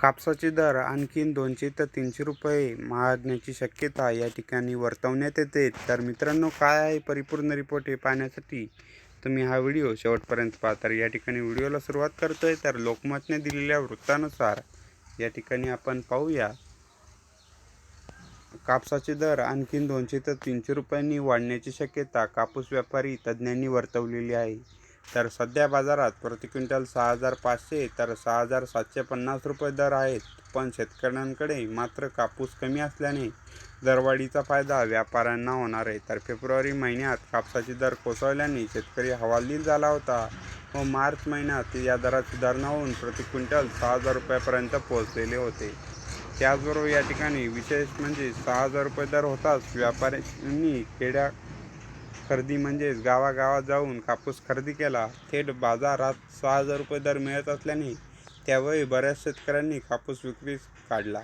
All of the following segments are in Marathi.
कापसाचे दर आणखीन दोनशे ते तीनशे रुपये महागण्याची शक्यता या ठिकाणी वर्तवण्यात येते. तर मित्रांनो काय आहे परिपूर्ण रिपोर्ट हे पाहण्यासाठी तुम्ही हा व्हिडिओ शेवटपर्यंत पाहा. तर या ठिकाणी व्हिडिओला सुरुवात करतोय. तर लोकमतने दिलेल्या वृत्तानुसार या ठिकाणी आपण पाहूया. कापसाचे दर आणखीन दोनशे ते तीनशे रुपयांनी वाढण्याची शक्यता कापूस व्यापारी तज्ज्ञांनी वर्तवलेली आहे. तर सध्या बाजारात प्रति क्विंटल सहा हजार पाचशे तर सहा हजार सातशे पन्नास रुपये दर आहेत. पण शेतकऱ्यांकडे मात्र कापूस कमी असल्याने दरवाढीचा फायदा व्यापाऱ्यांना होणार आहे. तर फेब्रुवारी महिन्यात कापसाचे दर कोसळल्याने शेतकरी हवालदिल झाला होता व मार्च महिन्यात या दरात सुधारणा होऊन प्रति क्विंटल सहा हजार रुपयापर्यंत पोहोचलेले होते. त्याचबरोबर या ठिकाणी विशेष म्हणजे सहा हजार रुपये दर होताच व्यापाऱ्यांनी खेड्या खरेदी म्हणजेच गावागावात जाऊन कापूस खरेदी केला थेट बाजारात सहा हजार रुपये दर मिळत असल्याने त्यावेळी बऱ्याच शेतकऱ्यांनी कापूस विक्रीस काढला.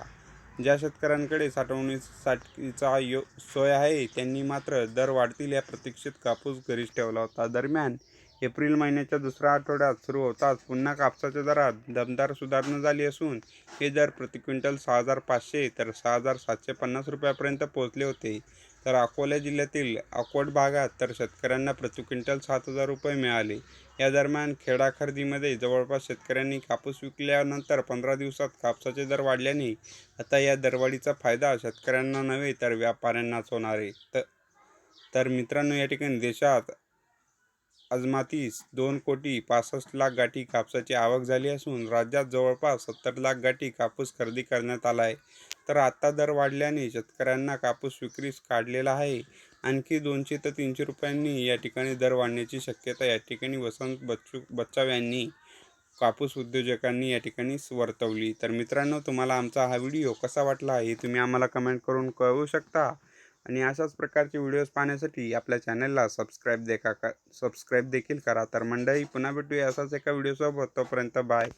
ज्या शेतकऱ्यांकडे साठवणीसाठीचा यो सोय आहे त्यांनी मात्र दर वाढतील या प्रतीक्षेत कापूस घरीच ठेवला होता. दरम्यान एप्रिल महिन्याच्या दुसऱ्या आठवड्यात सुरू होताच पुन्हा कापसाच्या दरात दमदार सुधारणा झाली असून हे दर प्रति क्विंटल सहा हजार पाचशे तर सहा हजार सातशे पन्नास रुपयापर्यंत पोहोचले होते. तर अकोला जिल्ह्यातील अकोट भागात तर शेतकऱ्यांना प्रति क्विंटल सात हजार रुपये मिळाले. या दरम्यान खेडा खरेदीमध्ये जवळपास शेतकऱ्यांनी कापूस विकल्यानंतर पंधरा दिवसात कापसाचे दर वाढल्याने आता या दरवाढीचा फायदा शेतकऱ्यांना नव्हे तर व्यापाऱ्यांनाच होणार आहे. तर तर मित्रांनो या ठिकाणी देशात अजमातीस दोन कोटी पासष्ट लाख गाठी कापसाची आवक झाली असून राज्यात जवळपास सत्तर लाख गाठी कापूस खरेदी करण्यात आला आहे. तर आता दर वाढल्याने शेतकऱ्यांना कापूस विक्रीस काढलेला आहे. आणखी दोनशे ते तीनशे रुपयांनी या ठिकाणी दर वाढण्याची शक्यता या ठिकाणी वसंत बच्चू बच्चाव यांनी कापूस उद्योजकांनी या ठिकाणी वर्तवली. तर मित्रांनो तुम्हाला आमचा हा व्हिडिओ कसा वाटला हे तुम्ही आम्हाला कमेंट करून कळवू शकता. आणि अशाच प्रकारचे व्हिडिओज पाहण्यासाठी आपल्या चॅनलला सबस्क्राईब देखा का सबस्क्राईब देखील करा. तर मंडळी पुन्हा भेटूया असाच एका व्हिडिओसोबत. तोपर्यंत बाय